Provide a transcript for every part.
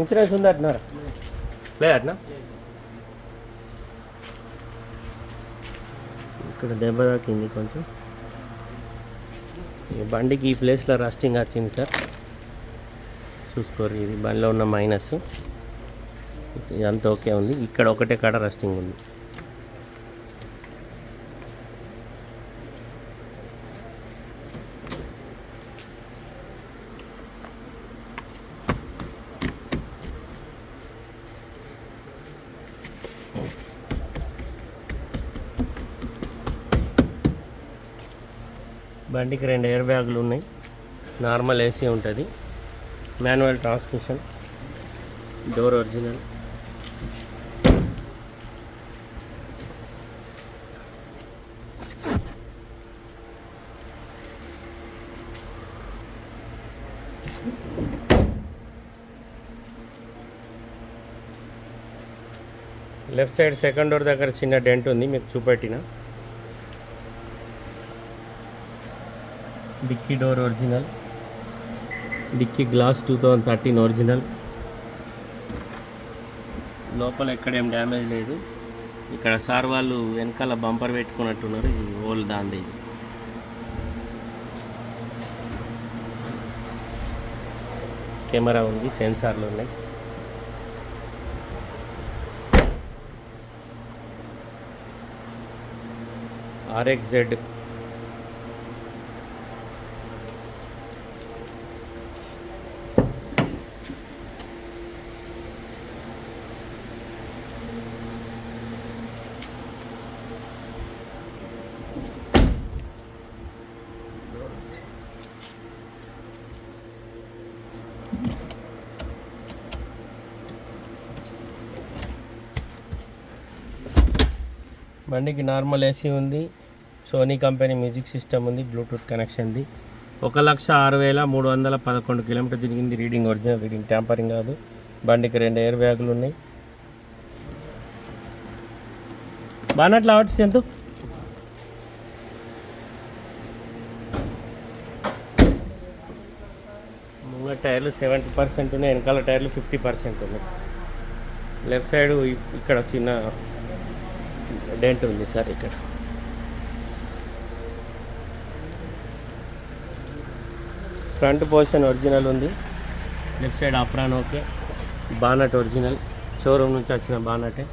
Insurance ఉంది అంటున్నారా. లేదట్నా ఇక్కడ దెబ్బ తాకింది కొంచెం. ఈ బండికి ఈ ప్లేస్లో రస్టింగ్ వచ్చింది సార్. చూసుకోరు ఇది బండిలో ఉన్న మైనస్. ఇదంతా ఓకే ఉంది. ఇక్కడ ఒకటే కాడ రస్టింగ్ ఉంది. బండికి రెండు ఎయిర్ బ్యాగులు ఉన్నాయి. నార్మల్ ఏసీ ఉంటుంది. Manual transmission door original left side second door దగ్గర చిన్న డెంట్ ఉంది మీకు చూపెట్టిన. Dickey door original. Dickey glass two thousand thirteen original. లోపల ఎక్కడేం డ్యామేజ్ లేదు. ఇక్కడ సార్ వాళ్ళు వెనకాల బంపర్ పెట్టుకున్నట్టున్నారు ఇది ఓల్ దాంది. కెమెరా ఉంది సెన్సార్లు ఉన్నాయి. ఆర్ఎక్స్ జెడ్ బండికి నార్మల్ ఏసీ ఉంది. సోనీ కంపెనీ మ్యూజిక్ సిస్టమ్ ఉంది బ్లూటూత్ కనెక్షన్ది ఒక లక్ష ఆరు వేల మూడు వందల పదకొండు కిలోమీటర్ తిరిగింది రీడింగ్ ఒరిజినల్ రీడింగ్ ట్యాంపరింగ్ కాదు. బండికి రెండు ఎయిర్ బ్యాగులు ఉన్నాయి. బానట్ల ఆవర్స్ ఎంత? ముంగ టైర్లు సెవెంటీ పర్సెంట్ ఉన్నాయి వెనకాల టైర్లు ఫిఫ్టీ పర్సెంట్ ఉన్నాయి. లెఫ్ట్ సైడ్ ఇక్కడ చిన్న డెంట్ ఉంది సార్ ఇక్కడ. ఫ్రంట్ పోర్షన్ ఒరిజినల్ ఉంది. Left side apron okay. Bonnet original. Showroom నుంచి వచ్చిన బానటే.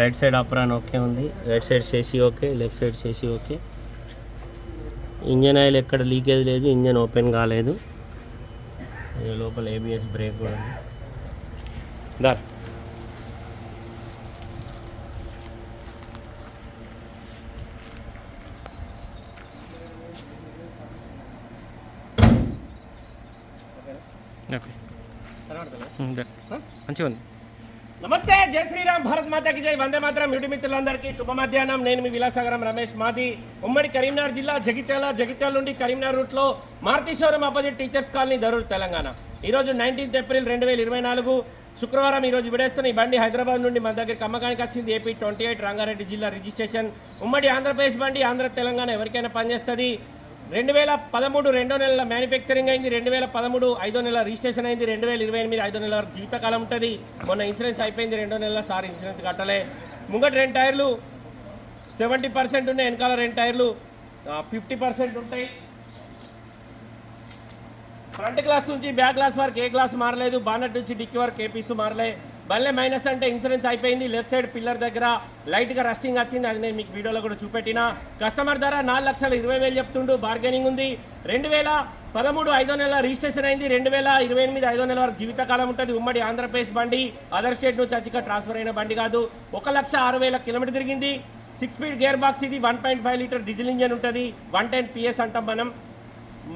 రైట్ సైడ్ అప్రాన్ ఓకే ఉంది. రైట్ సైడ్ చేసి ఓకే. లెఫ్ట్ సైడ్ చేసి ఓకే. ఇంజన్ ఆయిల్ ఎక్కడ లీకేజ్ లేదు. ఇంజన్ ఓపెన్ కాలేదు. లోపల ఏబిఎస్ బ్రేక్ కూడా ఉంది. దార్ మంచిగా ఉంది. నమస్తే జై శ్రీరామ్ భారత్ మాతాకి జై. వందే మాత్రం యూటి మిత్రులందరికీ శుభ మధ్యాహ్నం. నేను మీ విలాసాగరం రమేష్ మాది. ఉమ్మడి కరీంనగర్ జిల్లా జగిత్యాల జగిత్యాల నుండి కరీంనగర్ రూట్లో Maruti showroom opposite teachers colony Darur Telangana. ఈరోజు నైన్టీన్త్ ఏప్రిల్ రెండు వేల ఇరవై నాలుగు శుక్రవారం ఈరోజు విడేస్తున్న ఈ బండి హైదరాబాద్ నుండి మన దగ్గరికి అమ్మకానికి వచ్చింది ఏపీ ట్వంటీ ఎయిట్ రంగారెడ్డి జిల్లా రిజిస్ట్రేషన్. ఉమ్మడి ఆంధ్రప్రదేశ్ బండి ఆంధ్ర తెలంగాణ ఎవరికైనా పనిచేస్తుంది? రెండు వేల పదమూడు రెండో నెలల మ్యానుఫ్యాక్చరింగ్ అయింది రెండు వేల పదమూడు ఐదో నెల రిజిస్ట్రేషన్ అయింది రెండు వేల ఇరవై ఎనిమిది ఐదో నెలల వరకు జీవితకాలం ఉంటుంది. మొన్న ఇన్సూరెన్స్ అయిపోయింది రెండో నెలల సార్ ఇన్సూరెన్స్ కట్టలే. ముంగటి రెండు టైర్లు సెవెంటీ పర్సెంట్ ఉన్నాయి వెనకాల రెండు టైర్లు ఫిఫ్టీ పర్సెంట్ ఉంటాయి. ఫ్రంట్ గ్లాస్ నుంచి బ్యాక్ గ్లాస్ వరకు ఏ గ్లాస్ మారలేదు బానట్ నుంచి డిక్కి వరకు ఏ పీసు మారలే. బల్లే మైనస్ అంటే ఇన్సూరెన్స్ అయిపోయింది. లెఫ్ట్ సైడ్ పిల్లర్ దగ్గర లైట్గా రస్టింగ్ వచ్చింది. అది నేను మీకు వీడియోలో కూడా చూపెట్టిన. కస్టమర్ ధర నాలుగు లక్షల ఇరవై వేలు చెప్తుండు. బార్గెనింగ్ ఉంది. రెండు వేల పదమూడు ఐదో నెల రిజిస్ట్రేషన్ అయింది. రెండు వేల ఇరవై ఎనిమిది ఐదో నెల వరకు జీవితకాలం ఉంటుంది. ఉమ్మడి ఆంధ్రప్రదేశ్ బండి. అదర్ స్టేట్ నుంచి చచ్చిక ట్రాన్స్ఫర్ అయిన బండి కాదు. ఒక లక్ష ఆరు వేల కిలోమీటర్ తిరిగింది. సిక్స్ స్పీడ్ గేర్ బాక్స్ ఇది. One point five litre diesel engine ఉంటుంది. వన్ టెన్ పిఎస్ అంటాం మనం.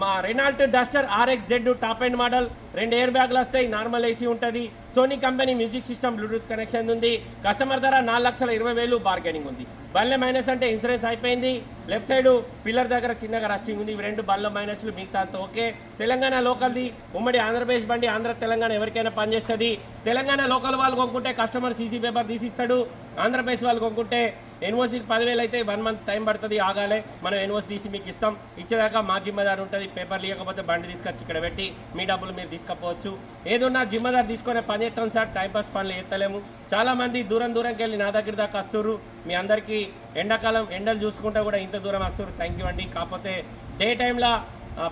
మా Renault Duster RX Z top and model రెండు ఎయిర్ బ్యాగ్లు వస్తాయి నార్మల్ ఏసీ ఉంటుంది. Sony company music system Bluetooth connection ఉంది. కస్టమర్ ధర నాలుగు లక్షల ఇరవై వేలు బార్గెనింగ్ ఉంది. బల్లె మైనస్ అంటే ఇన్సూరెన్స్ అయిపోయింది. లెఫ్ట్ సైడ్ పిల్లర్ దగ్గర చిన్నగా రస్టింగ్ ఉంది. ఇవి రెండు బల్ల మైనస్లు మిగతా అంతా ఓకే. తెలంగాణ లోకల్ది ఉమ్మడి ఆంధ్రప్రదేశ్ బండి ఆంధ్ర తెలంగాణ ఎవరికైనా పనిచేస్తుంది తెలంగాణ లోకల్ వాళ్ళు కొనుక్కుంటే కస్టమర్ సీసీ పేపర్ తీసిస్తాడు. ఆంధ్రప్రదేశ్ వాళ్ళు కొనుక్కుంటే ఎన్ఓసీకి పదివేలు అయితే వన్ మంత్ టైం పడుతుంది ఆగాలే. మనం ఎన్ఓసి తీసి మీకు ఇస్తాం. ఇచ్చేదాకా మా జిమ్మదారు ఉంటుంది పేపర్ లేకపోతే బండి తీసుకొచ్చి ఇక్కడ పెట్టి మీ డబ్బులు మీరు తీసుకపోవచ్చు. ఏదన్నా జిమ్మదారు తీసుకొని పని చేస్తాం సార్ టైంపాస్ పనులు ఎత్తలేము. చాలామంది దూరం దూరంకి వెళ్ళి నా దగ్గర దాకా వస్తున్నారు మీ అందరికీ ఎండాకాలం ఎండలు చూసుకుంటా కూడా ఇంత దూరం వస్తున్నారు థ్యాంక్ యూ అండి. కాకపోతే డే టైంలో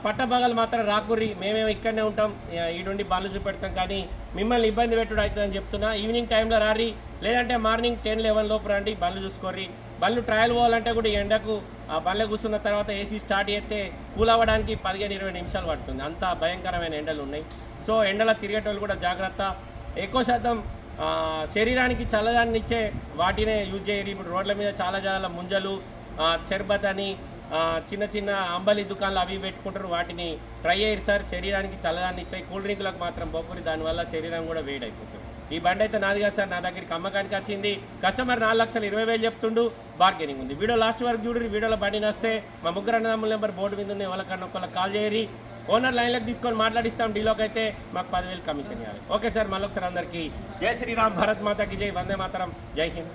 పట్టభాగాలు మాత్రం రాకుర్రి. మేమేమో ఇక్కడనే ఉంటాం. ఈడుండి బాళ్ళు చూపెడతాం కానీ మిమ్మల్ని ఇబ్బంది పెట్టుడు అవుతుందని చెప్తున్నా. ఈవినింగ్ టైంలో రారి లేదంటే మార్నింగ్ టెన్ లెవెన్ లోపు రండి బళ్ళు చూసుకోర్రి. బళ్ళు ట్రయల్ పోవాలంటే కూడా ఈ ఎండకు ఆ బళ్ళ కూర్చున్న తర్వాత ఏసీ స్టార్ట్ చేస్తే కూల్ అవ్వడానికి పదిహేను ఇరవై నిమిషాలు పడుతుంది. అంత భయంకరమైన ఎండలు ఉన్నాయి. సో ఎండలో తిరిగేటోళ్ళు కూడా జాగ్రత్త. ఎక్కువ శాతం శరీరానికి చల్లదాన్ని ఇచ్చే వాటినే యూజ్ చేయరు. ఇప్పుడు రోడ్ల మీద చాలా చాలా ముంజలు చెర్బత్ అని చిన్న చిన్న అంబలి దుకాణాలు అవి పెట్టుకుంటారు. వాటిని ట్రై అయ్యారు సార్ శరీరానికి చల్లదాన్ని ఇస్తాయి. కూల్ డ్రింక్లకు మాత్రం బొబ్బరి దానివల్ల శరీరం కూడా వేడైపోతుంది. ఈ బండి అయితే నాది కాదు సార్ నా దగ్గరికి అమ్మకానికి వచ్చింది. కస్టమర్ నాలుగు లక్షలు ఇరవై వేలు చెప్తుండు బార్గెనింగ్ ఉంది. వీడియో లాస్ట్ వరకు చూడరు వీడియోలో బండి వస్తే మా ముగ్గురు అన్నదమ్ముల నెంబర్ బోర్డు మీద ఉంది ఎవరికన్నా ఒకళ్ళకి కాల్ చేయరి ఓనర్ లైన్లోకి తీసుకొని మాట్లాడిస్తాం. డీలోకి అయితే మాకు పదివేలు కమిషన్ ఇవ్వాలి. ఓకే సార్ మళ్ళొకసారి అందరికీ జై శ్రీరామ్ భారత్ మాతాకి జై వందే మాతరం. జై హింద్.